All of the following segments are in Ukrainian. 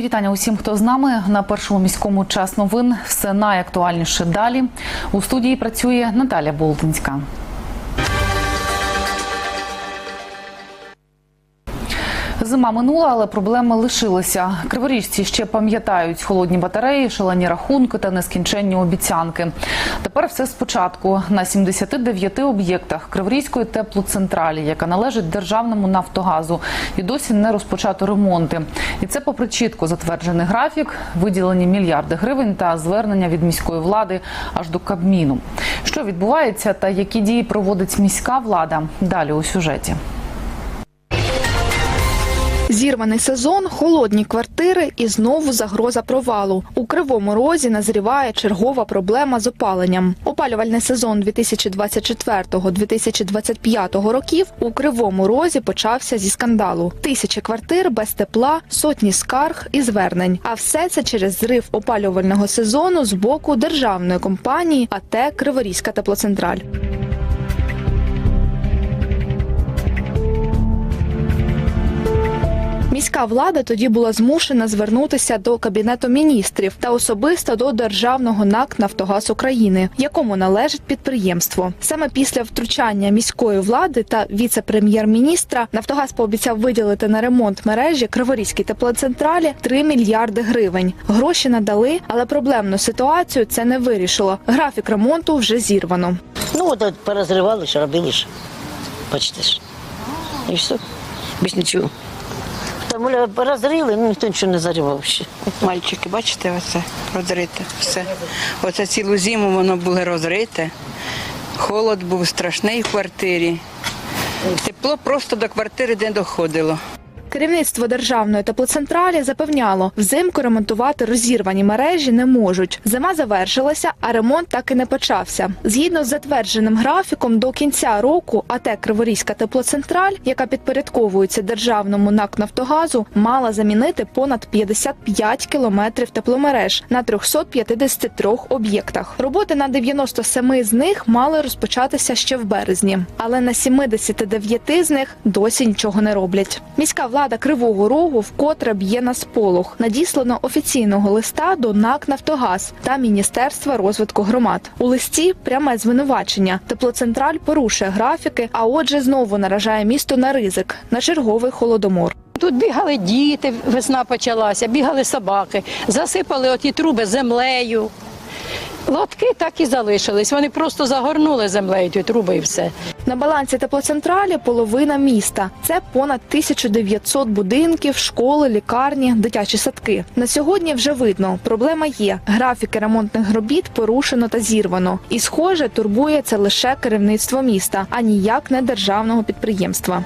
Вітання усім, хто з нами на першому міському час новин. Все найактуальніше далі. У студії працює Наталя Болтинська. Зима минула, але проблеми лишилися. Криворіжці ще пам'ятають холодні батареї, шалені рахунки та нескінченні обіцянки. Тепер все спочатку на 79 об'єктах Криворізької теплоцентралі, яка належить державному Нафтогазу, і досі не розпочато ремонти. І це попри чітко затверджений графік, виділені мільярди гривень та звернення від міської влади аж до Кабміну. Що відбувається та які дії проводить міська влада? Далі у сюжеті. Зірваний сезон, холодні квартири і знову загроза провалу. У Кривому Розі назріває чергова проблема з опаленням. Опалювальний сезон 2024-2025 років у Кривому Розі почався зі скандалу. Тисячі квартир без тепла, сотні скарг і звернень. А все це через зрив опалювального сезону з боку державної компанії АТ Криворізька теплоцентраль. Міська влада тоді була змушена звернутися до кабінету міністрів та особисто до державного НАК Нафтогаз України, якому належить підприємство. Саме після втручання міської влади та віце-прем'єр-міністра Нафтогаз пообіцяв виділити на ремонт мережі Криворізькій теплоцентралі 3 мільярди гривень. Гроші надали, але проблемну ситуацію це не вирішило. Графік ремонту вже зірвано. Ну, от, порозривали, що робили ж. Бачите ж. І все. Більш нічого. Там Оля, розрили, ну ніхто нічого не заривав ще. Мальчики, бачите, оце розрите все. Оце цілу зиму воно було розрите. Холод був страшний в квартирі. Тепло просто до квартири не доходило. Керівництво державної теплоцентралі запевняло, взимку ремонтувати розірвані мережі не можуть. Зима завершилася, а ремонт так і не почався. Згідно з затвердженим графіком, до кінця року АТ Криворізька теплоцентраль, яка підпорядковується державному НАК Нафтогазу, мала замінити понад 55 кілометрів тепломереж на 353 об'єктах. Роботи на 97 з них мали розпочатися ще в березні, але на 79 з них досі нічого не роблять. Міська влада Кривого Рогу вкотре б'є на сполох. Надіслано офіційного листа до НАК Нафтогаз та Міністерства розвитку громад. У листі пряме звинувачення. Теплоцентраль порушує графіки, а отже, знову наражає місто на ризик на черговий холодомор. Тут бігали діти, весна почалася, бігали собаки, засипали оті труби землею. Лотки так і залишились. Вони просто загорнули землею ті труби і все. На балансі теплоцентралі половина міста. Це понад 1900 будинків, школи, лікарні, дитячі садки. На сьогодні вже видно, проблема є. Графіки ремонтних робіт порушено та зірвано. І, схоже, турбує це лише керівництво міста, а ніяк не державного підприємства.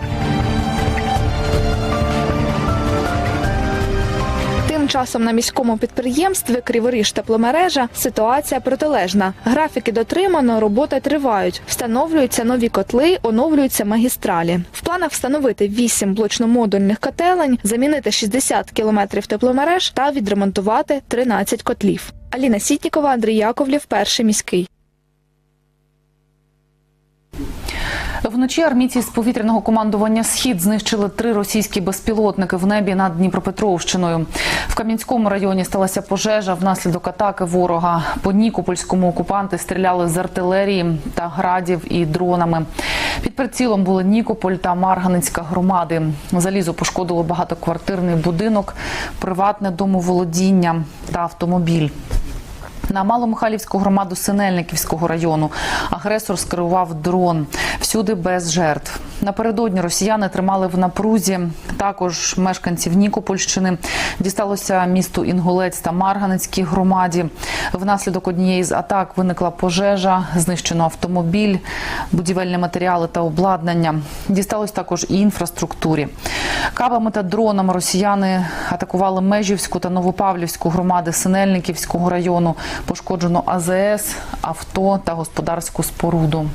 Часом на міському підприємстві Криворіж тепломережа ситуація протилежна. Графіки дотримано, роботи тривають. Встановлюються нові котли, оновлюються магістралі. В планах встановити 8 блочно-модульних котелень, замінити 60 кілометрів тепломереж та відремонтувати 13 котлів. Аліна Сітнікова, Андрій Яковлів, перший міський. Вночі армійці з повітряного командування Схід знищили три російські безпілотники в небі над Дніпропетровщиною. В Кам'янському районі сталася пожежа внаслідок атаки ворога. По Нікопольському окупанти стріляли з артилерії та градів і дронами. Під прицілом були Нікополь та Марганецька громади. Залізо пошкодило багатоквартирний будинок, приватне домоволодіння та автомобіль. На Маломихайлівську громаду Синельниківського району агресор скерував дрон всюди без жертв. Напередодні росіяни тримали в напрузі також мешканців Нікопольщини. Дісталося місту Інгулець та Марганецькій громаді. Внаслідок однієї з атак виникла пожежа, знищено автомобіль, будівельні матеріали та обладнання. Дісталось також і інфраструктурі. Кабами та дронами росіяни атакували Межівську та Новопавлівську громади Синельниківського району. Пошкоджено АЗС, авто та господарську споруду.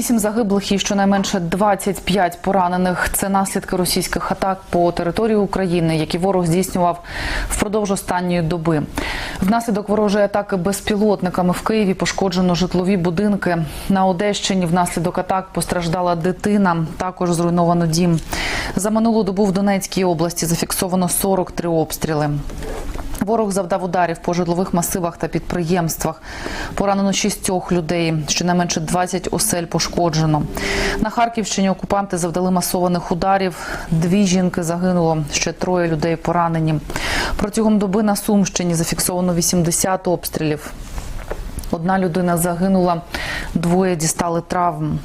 Вісім загиблих і щонайменше 25 поранених. Це наслідки російських атак по території України, які ворог здійснював впродовж останньої доби. Внаслідок ворожої атаки безпілотниками в Києві пошкоджено житлові будинки. На Одещині внаслідок атак постраждала дитина. Також зруйновано дім. За минулу добу в Донецькій області зафіксовано 43 обстріли. Ворог завдав ударів по житлових масивах та підприємствах. Поранено шістьох людей. Щонайменше 20 осель пошкоджено. На Харківщині окупанти завдали масованих ударів. Дві жінки загинуло, ще троє людей поранені. Протягом доби на Сумщині зафіксовано 80 обстрілів. Одна людина загинула, двоє дістали травм.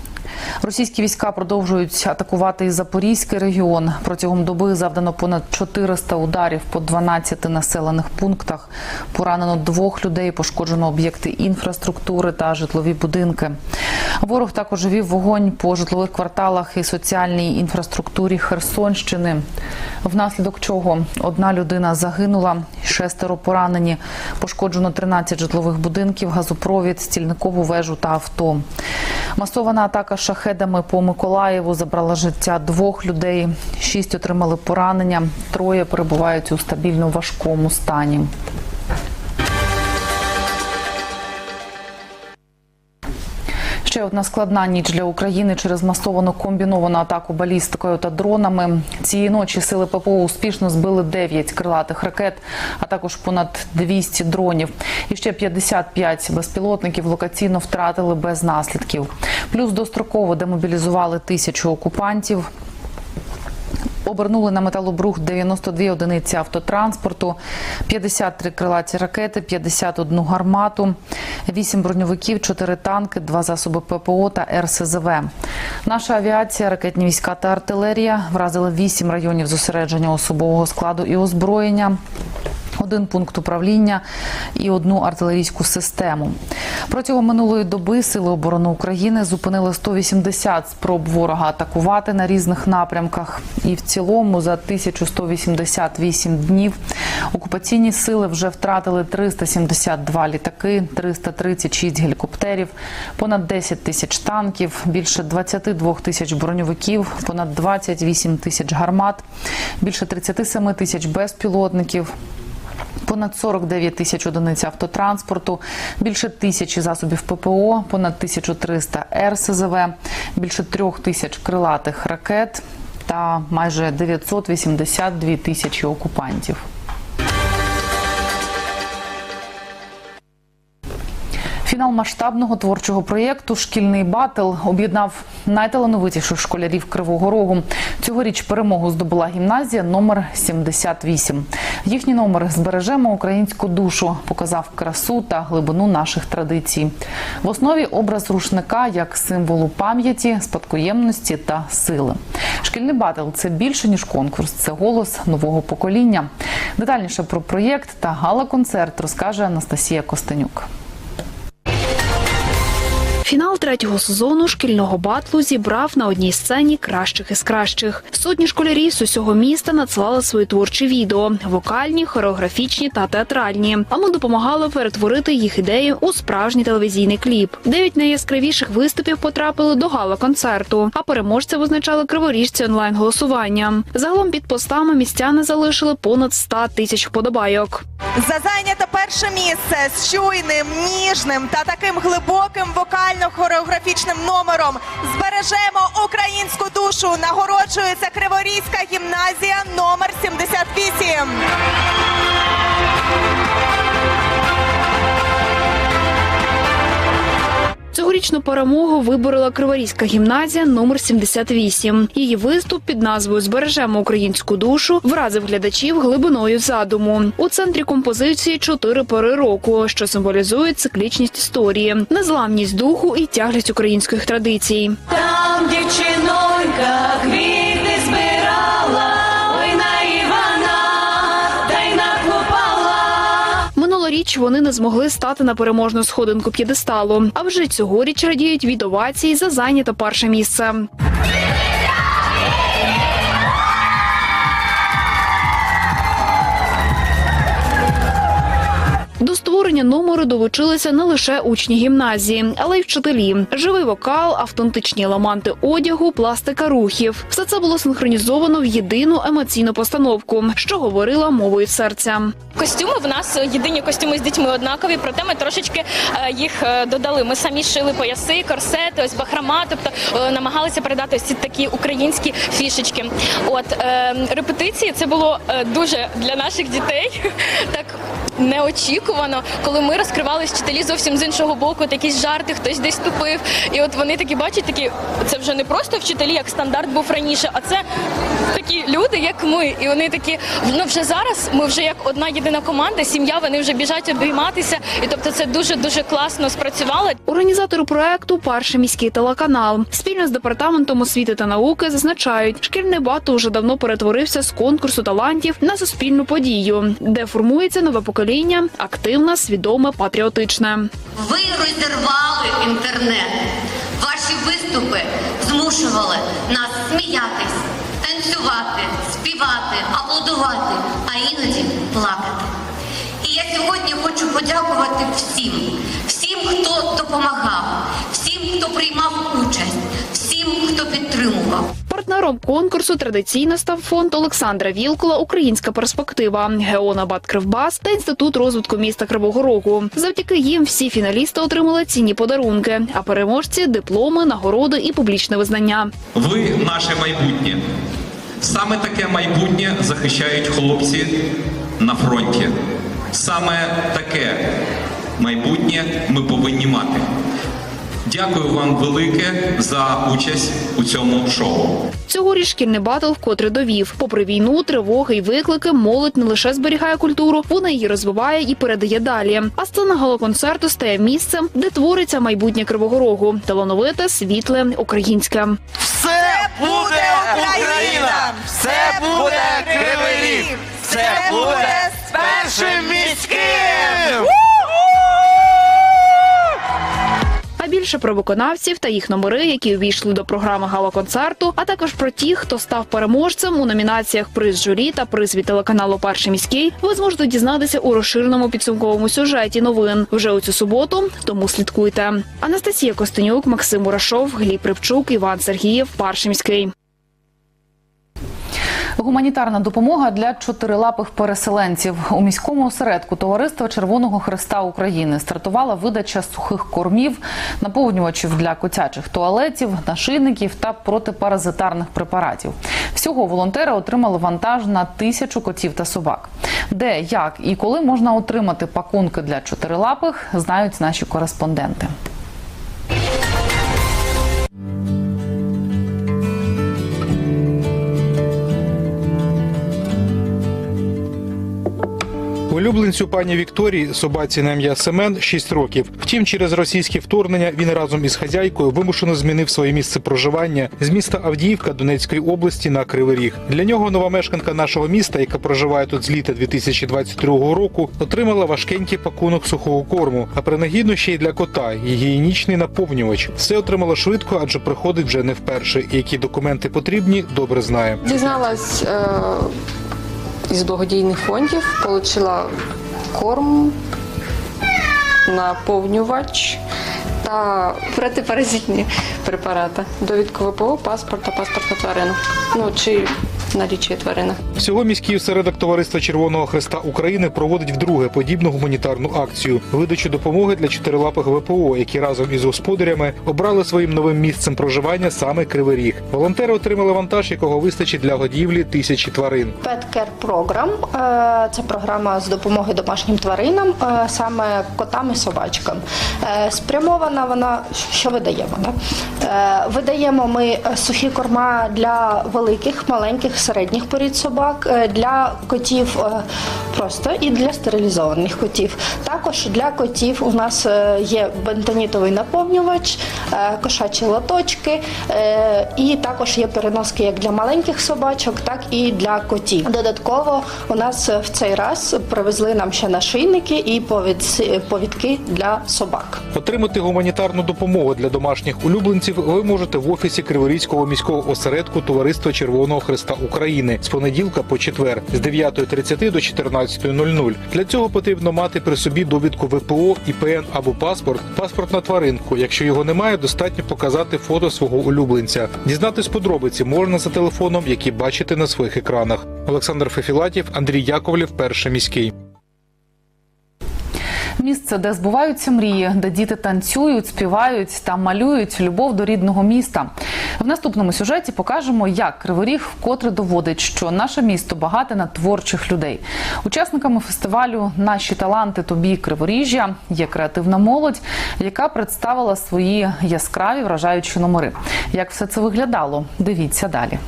Російські війська продовжують атакувати Запорізький регіон. Протягом доби завдано понад 400 ударів по 12 населених пунктах. Поранено двох людей, пошкоджено об'єкти інфраструктури та житлові будинки. Ворог також вів вогонь по житлових кварталах і соціальній інфраструктурі Херсонщини. Внаслідок чого одна людина загинула, шестеро поранені. Пошкоджено 13 житлових будинків, газопровід, стільникову вежу та авто. Масована атака шахедами по Миколаєву забрала життя двох людей. Шість отримали поранення, троє перебувають у стабільно важкому стані. Одна складна ніч для України через масовану комбіновану атаку балістикою та дронами. Цієї ночі сили ППО успішно збили 9 крилатих ракет, а також понад 200 дронів. І ще 55 безпілотників локаційно втратили без наслідків. Плюс достроково демобілізували тисячу окупантів. Обернули на металобрух 92 одиниці автотранспорту, 53 крилаті ракети, 51 гармату, 8 броньовиків, 4 танки, 2 засоби ППО та РСЗВ. Наша авіація, ракетні війська та артилерія вразили 8 районів зосередження особового складу і озброєння. Один пункт управління і одну артилерійську систему. Протягом минулої доби сили оборони України зупинили 180 спроб ворога атакувати на різних напрямках. І в цілому за 1188 днів окупаційні сили вже втратили 372 літаки, 336 гелікоптерів, понад 10 тисяч танків, більше 22 тисяч броньовиків, понад 28 тисяч гармат, більше 37 тисяч безпілотників. Понад 49 тисяч одиниць автотранспорту, більше тисячі засобів ППО, понад 1300 РСЗВ, більше трьох тисяч крилатих ракет та майже 982 тисячі окупантів. Фінал масштабного творчого проєкту Шкільний батл об'єднав найталановитіших школярів Кривого Рогу. Цьогоріч перемогу здобула гімназія номер 78. Їхній номер збережемо українську душу, показав красу та глибину наших традицій. В основі образ рушника як символу пам'яті, спадкоємності та сили. Шкільний батл це більше ніж конкурс, це голос нового покоління. Детальніше про проєкт та гала-концерт розкаже Анастасія Костенюк. Фінал третього сезону шкільного батлу зібрав на одній сцені кращих із кращих. Сотні школярів з усього міста надсилали свої творчі відео: вокальні, хореографічні та театральні. А ми допомагали перетворити їх ідеї у справжній телевізійний кліп. Дев'ять найяскравіших виступів потрапили до гала-концерту, а переможця визначали криворіжці онлайн-голосування. Загалом під постами містяни залишили понад 100 тисяч вподобайок. За зайняте перше місце з чуйним, ніжним та таким глибоким вокально-хореографічним номером збережемо українську душу. Нагороджується Криворізька гімназія номер 78. Цьогорічну перемогу виборола Криворізька гімназія номер 78. Її виступ під назвою Збережемо українську душу вразив глядачів глибиною задуму. У центрі композиції чотири пори року, що символізують циклічність історії, незламність духу і тяглість українських традицій. Там дівчинонька Минулоріч вони не змогли стати на переможну сходинку п'єдесталу. А вже цьогоріч радіють від овацій за зайняте перше місце. Створення номеру долучилися не лише учні гімназії, але й вчителі. Живий вокал, автентичні елементи одягу, пластика рухів. Все це було синхронізовано в єдину емоційну постановку, що говорила мовою серця. Костюми в нас єдині костюми з дітьми однакові, проте ми трошечки е, їх е, додали. Ми самі шили пояси, корсети, ось бахрома, тобто е, намагалися передати ось ці такі українські фішечки. От репетиції це було дуже для наших дітей так. Неочікувано, коли ми розкривали вчителі зовсім з іншого боку, якісь жарти, хтось десь тупив. І от вони такі бачать, такі це вже не просто вчителі, як стандарт був раніше, а це такі люди, як ми. І вони такі, ну вже зараз ми вже як одна єдина команда, сім'я, вони вже біжать обійматися. І тобто це дуже дуже класно спрацювало. Організатори проекту Перший міський телеканал спільно з департаментом освіти та науки зазначають, шкільний батл уже давно перетворився з конкурсу талантів на суспільну подію, де формується нове покоління, активне, свідоме, патріотичне. Ви розірвали інтернет. Ваші виступи змушували нас сміятись, танцювати, співати, аплодувати, а іноді плакати. І я сьогодні хочу подякувати всім, всім, хто допомагав, Партнером конкурсу традиційно став фонд Олександра Вілкула Українська перспектива, Геонабад Кривбас та інститут розвитку міста Кривого Рогу. Завдяки їм всі фіналісти отримали цінні подарунки, а переможці дипломи, нагороди і публічне визнання. Ви наше майбутнє. Саме таке майбутнє захищають хлопці на фронті. Саме таке майбутнє ми повинні мати. Дякую вам велике за участь у цьому шоу. Цьогоріч шкільний батл вкотре довів. Попри війну, тривоги й виклики, молодь не лише зберігає культуру, вона її розвиває і передає далі. А сцена галоконцерту стає місцем, де твориться майбутнє Кривого Рогу, талановите, світле, українське. Все буде Україна! Все буде Кривий Ріг! Все буде з першим міським! Більше про виконавців та їх номери, які увійшли до програми гала-концерту, а також про тих, хто став переможцем у номінаціях приз журі та приз від телеканалу Перший міський, ви зможете дізнатися у розширеному підсумковому сюжеті новин вже у цю суботу. Тому слідкуйте. Анастасія Костенюк, Максим Мурашов, Гліб Рибчук, Іван Сергієв, Перший міський. Гуманітарна допомога для чотирилапих переселенців у міському осередку Товариства Червоного Христа України стартувала видача сухих кормів, наповнювачів для котячих туалетів, нашийників та протипаразитарних препаратів. Всього волонтери отримали вантаж на тисячу котів та собак. Де, як і коли можна отримати пакунки для чотирилапих, знають наші кореспонденти. Улюбленцю пані Вікторії, собаці на ім'я Семен, 6 років. Втім, через російське вторгнення він разом із хазяйкою вимушено змінив своє місце проживання з міста Авдіївка Донецької області на Кривий Ріг. Для нього нова мешканка нашого міста, яка проживає тут з літа 2022 року, отримала важкенький пакунок сухого корму, а принагідно ще й для кота гігієнічний наповнювач. Все отримала швидко, адже приходить вже не вперше. І які документи потрібні, добре знає. Дізналась е, із благодійних фондів, отримала корм, наповнювач та протипаразитні препарати. Довідку ВПО, паспорт та паспорт на тварину. Ну чи налічує тварина. Всього міський осередок Товариства Червоного Христа України проводить вдруге подібну гуманітарну акцію видачу допомоги для чотирилапих ВПО, які разом із господарями обрали своїм новим місцем проживання саме Кривий Ріг. Волонтери отримали вантаж, якого вистачить для годівлі тисячі тварин. Pet Care Program – це програма з допомоги домашнім тваринам, е, саме котам і собачкам. Е, Спрямована вона, що видаємо? Да? Е, Видаємо ми е, сухі корма для великих, маленьких, середніх порід собак, е, для котів просто і для стерилізованих котів. Також для котів у нас є бентонітовий наповнювач, кошачі лоточки, і також є переноски як для маленьких собачок, так і для котів. Додатково у нас в цей раз привезли нам ще нашийники і повідки для собак. Отримати гуманітарну допомогу для домашніх улюбленців ви можете в офісі Криворізького міського осередку Товариства Червоного Христа України. України з понеділка по четвер з 9.30 до 14.00. Для цього потрібно мати при собі довідку ВПО, ІПН або паспорт, паспорт на тваринку. Якщо його немає, достатньо показати фото свого улюбленця. Дізнатись подробиці можна за телефоном, який бачите на своїх екранах. Олександр Фефілатів, Андрій Яковлів, перший міський. Місце, де збуваються мрії, де діти танцюють, співають та малюють любов до рідного міста. В наступному сюжеті покажемо, як Кривий Ріг вкотре доводить, що наше місто багате на творчих людей. Учасниками фестивалю Наші таланти тобі Криворіжжя є креативна молодь, яка представила свої яскраві вражаючі номери. Як все це виглядало? Дивіться далі.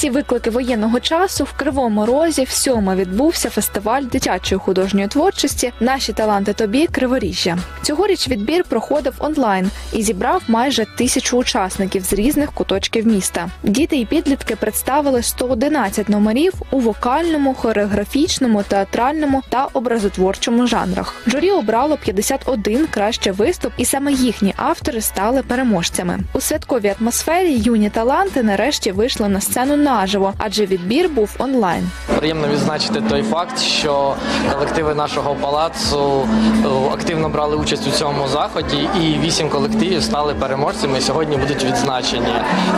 Всі виклики воєнного часу, в Кривому Розі всьома відбувся фестиваль дитячої художньої творчості Наші таланти тобі Криворіжжя. Цьогоріч відбір проходив онлайн і зібрав майже тисячу учасників з різних куточків міста. Діти і підлітки представили 111 номерів у вокальному, хореографічному, театральному та образотворчому жанрах. Журі обрало 51 краще виступ, і саме їхні автори стали переможцями. У святковій атмосфері юні таланти нарешті вийшли на сцену наживо, адже відбір був онлайн. Приємно відзначити той факт, що колективи нашого палацу е, активно брали участь у цьому заході, і вісім колективів стали переможцями і сьогодні будуть відзначені.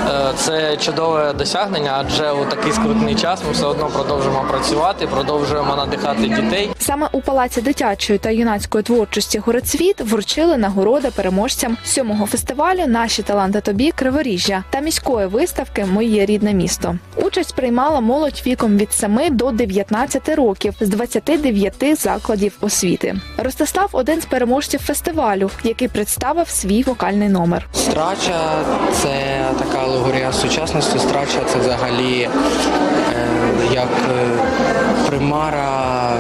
Е, Це чудове досягнення, адже у такий скрутний час ми все одно продовжуємо працювати, продовжуємо надихати дітей. Саме у палаці дитячої та юнацької творчості Горецвіт вручили нагороди переможцям сьомого фестивалю Наші таланти тобі Криворіжжя та міської виставки Моє рідне місто. Участь приймала молодь віком від 7 до 19 років з 29 закладів освіти. Ростислав один з переможців фестивалю, який представив свій вокальний номер. Страча це така алегорія сучасності. Страча це взагалі е, як е, примара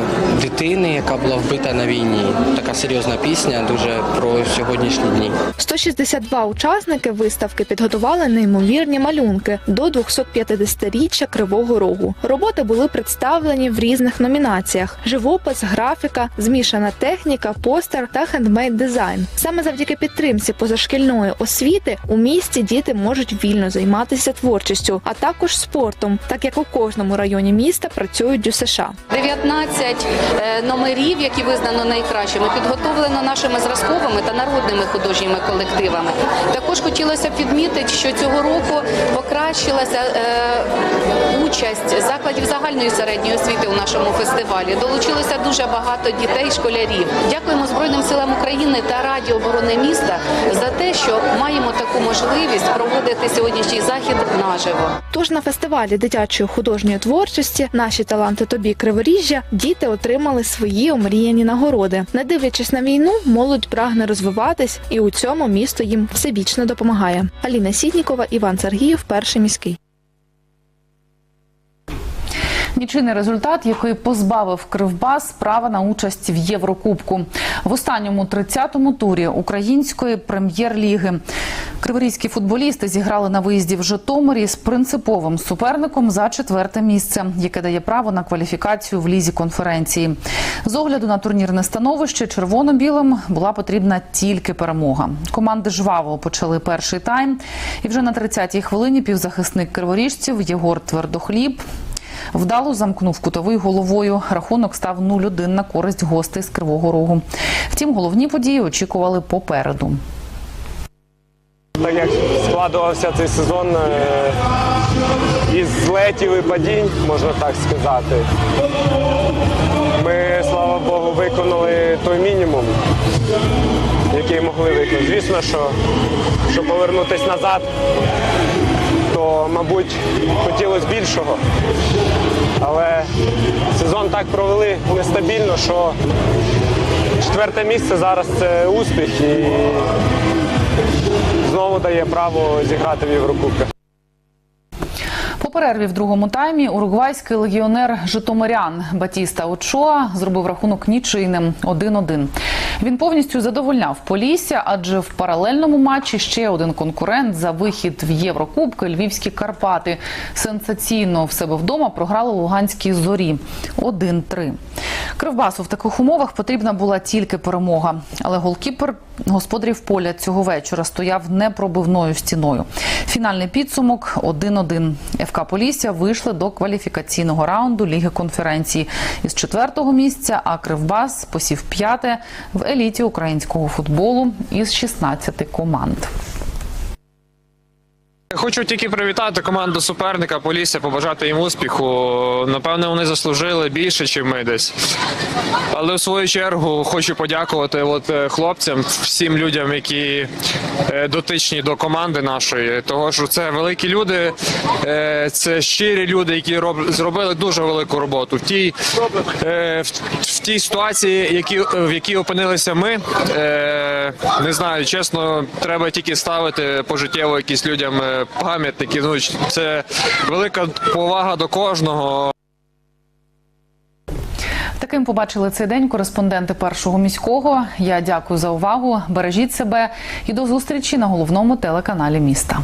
дитини, яка була вбита на війні. Така серйозна пісня, дуже про сьогоднішні дні. 162 учасники виставки підготували неймовірні малюнки до 250-річчя Кривого Рогу. Роботи були представлені в різних номінаціях: живопис, графіка, змішана техніка, постер та хендмейд дизайн. Саме завдяки підтримці позашкільної освіти у місті діти можуть вільно займатися творчістю, а також спортом, так як у кожному районі міста працюють ДЮСШ. 19 е, номерів, які визнано найкращими, підготовлено нашими зразковими та народними художніми колективами. Також хотілося б відмітити, що цього року покращилася е, участь закладів загальної середньої освіти у нашому фестивалі. Долучилося дуже багато дітей, школярів. Дякуємо Збройним силам України та Раді оборони міста за те, що маємо таку можливість проводити сьогоднішній захід наживо. Тож на фестивалі дитячої художньої творчості Наші таланти тобі Криворіжжя діти отримали свої омріяні нагороди. Не дивлячись на війну, молодь прагне розвиватись, і у цьому місто їм всебічно допомагає. Аліна Сітнікова, Іван Сергіїв, перший міський. Нічийний результат, який позбавив Кривбас права на участь в Єврокубку в останньому 30-му турі української прем'єр-ліги. Криворізькі футболісти зіграли на виїзді в Житомирі з принциповим суперником за четверте місце, яке дає право на кваліфікацію в лізі конференції. З огляду на турнірне становище червоно-білим була потрібна тільки перемога. Команди жваво почали перший тайм, і вже на 30-й хвилині півзахисник криворіжців Єгор Твердохліб Вдало замкнув кутовий головою. Рахунок став 0-1 на користь гостей з Кривого Рогу. Втім, головні події очікували попереду. Так як складувався цей сезон е, із злетів і падінь, можна так сказати. Ми, слава Богу, виконали той мінімум, який могли виконати. Звісно, що щоб повернутися назад, то, мабуть, хотілося більшого. Але сезон так провели нестабільно, що четверте місце зараз це успіх і знову дає право зіграти в Єврокубках. Перерві в другому таймі уругвайський легіонер Житомирян Батіста Очоа зробив рахунок нічийним 1-1. Він повністю задовольняв Полісся, адже в паралельному матчі ще один конкурент за вихід в Єврокубки Львівські Карпати сенсаційно в себе вдома програли Луганській зорі 1-3. Кривбасу в таких умовах потрібна була тільки перемога, але голкіпер господарів поля цього вечора стояв непробивною стіною. Фінальний підсумок 1-1. ФК Полісся вийшли до кваліфікаційного раунду Ліги конференції. Із четвертого місця, а Кривбас посів п'яте в еліті українського футболу із 16 команд. Хочу тільки привітати команду суперника Полісся, побажати їм успіху. Напевне, вони заслужили більше, ніж ми десь. Але в свою чергу хочу подякувати от е, хлопцям, всім людям, які е, дотичні до команди нашої. Того що це великі люди, е, це щирі люди, які роб- зробили дуже велику роботу. В тій, в, тій ситуації, які, в якій опинилися ми, не знаю, чесно, треба тільки ставити пожиттєво якісь людям пам'ятники. Ну, це велика повага до кожного. Таким побачили цей день кореспонденти першого міського. Я дякую за увагу. Бережіть себе і до зустрічі на головному телеканалі міста.